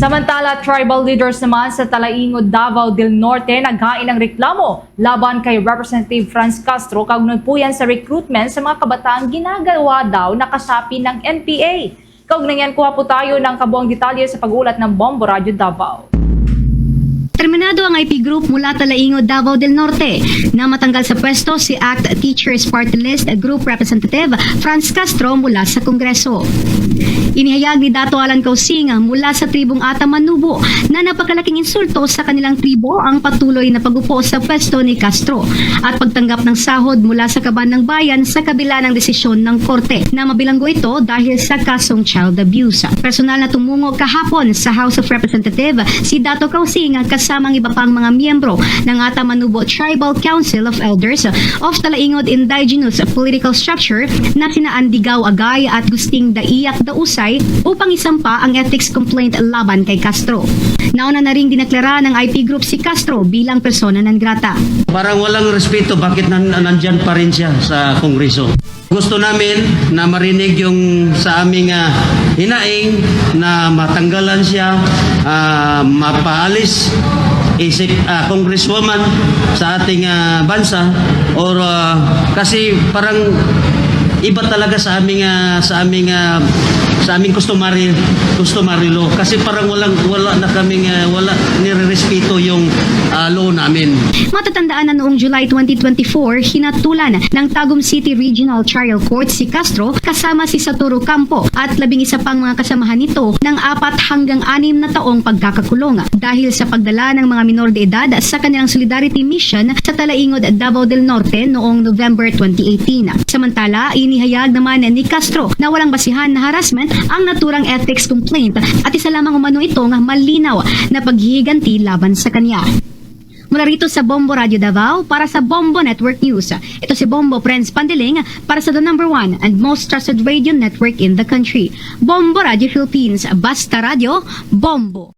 Samantala, tribal leaders naman sa Talaingod, Davao del Norte naghain ng reklamo laban kay Representative Franz Castro kaugnay po yan sa recruitment sa mga kabataang ginagawa daw na kasapi ng NPA. Kaugnay yan, kuha po tayo ng kabuang detalye sa pag-ulat ng Bombo Radio Davao. Terminado ang IP Group mula Talaingod, Davao del Norte na matanggal sa pwesto si ACT Teachers Party List Group Representative Franz Castro mula sa Kongreso. Inihayag ni Dato Alan Kausing mula sa tribong Atamanubo na napakalaking insulto sa kanilang tribo ang patuloy na pagupo sa pwesto ni Castro at pagtanggap ng sahod mula sa kaban ng bayan sa kabila ng desisyon ng korte na mabilanggo ito dahil sa kasong child abuse. Personal na tumungo kahapon sa House of Representative si Dato Kausing kasamang iba pang mga miyembro ng Atamanubo Tribal Council of Elders of Talaingod Indigenous Political Structure na sina Andigaw Agay at Gusting Daiyak Dausay upang isampa ang ethics complaint laban kay Castro. Nauna na ring dineklara ng IP Group si Castro bilang persona non grata. Parang walang respeto bakit nan nandyan pa rin siya sa kongreso. Gusto namin na marinig yung sa aming ah, hinaing na matanggalan siya, ah, mapaalis isip ah, congresswoman sa ating ah, bansa or ah, kasi parang iba talaga sa aming ah, sa aming ah, sa aming customary customary law kasi parang walang wala na kaming ah, wala nirerespeto yung ah, law namin. Matatandaan na noong July 2024, hinatulan ng Tagum City Regional Trial Court si Castro kasama si Satoru Campo at labing isa pang mga kasamahan nito ng apat hanggang anim na taong pagkakakulong dahil sa pagdala ng mga minor de edad sa kanilang Solidarity Mission sa Talaingod, Davao del Norte noong November 2018. Samantala, inihayag naman ni Castro na walang basihan na harassment ang naturang ethics complaint at isa lamang umano itong malinaw na paghihiganti laban sa kanya. Mula rito sa Bombo Radio Davao para sa Bombo Network News. Ito si Bombo Friends Pandiling para sa the number one and most trusted radio network in the country. Bombo Radio Philippines. Basta Radio, Bombo.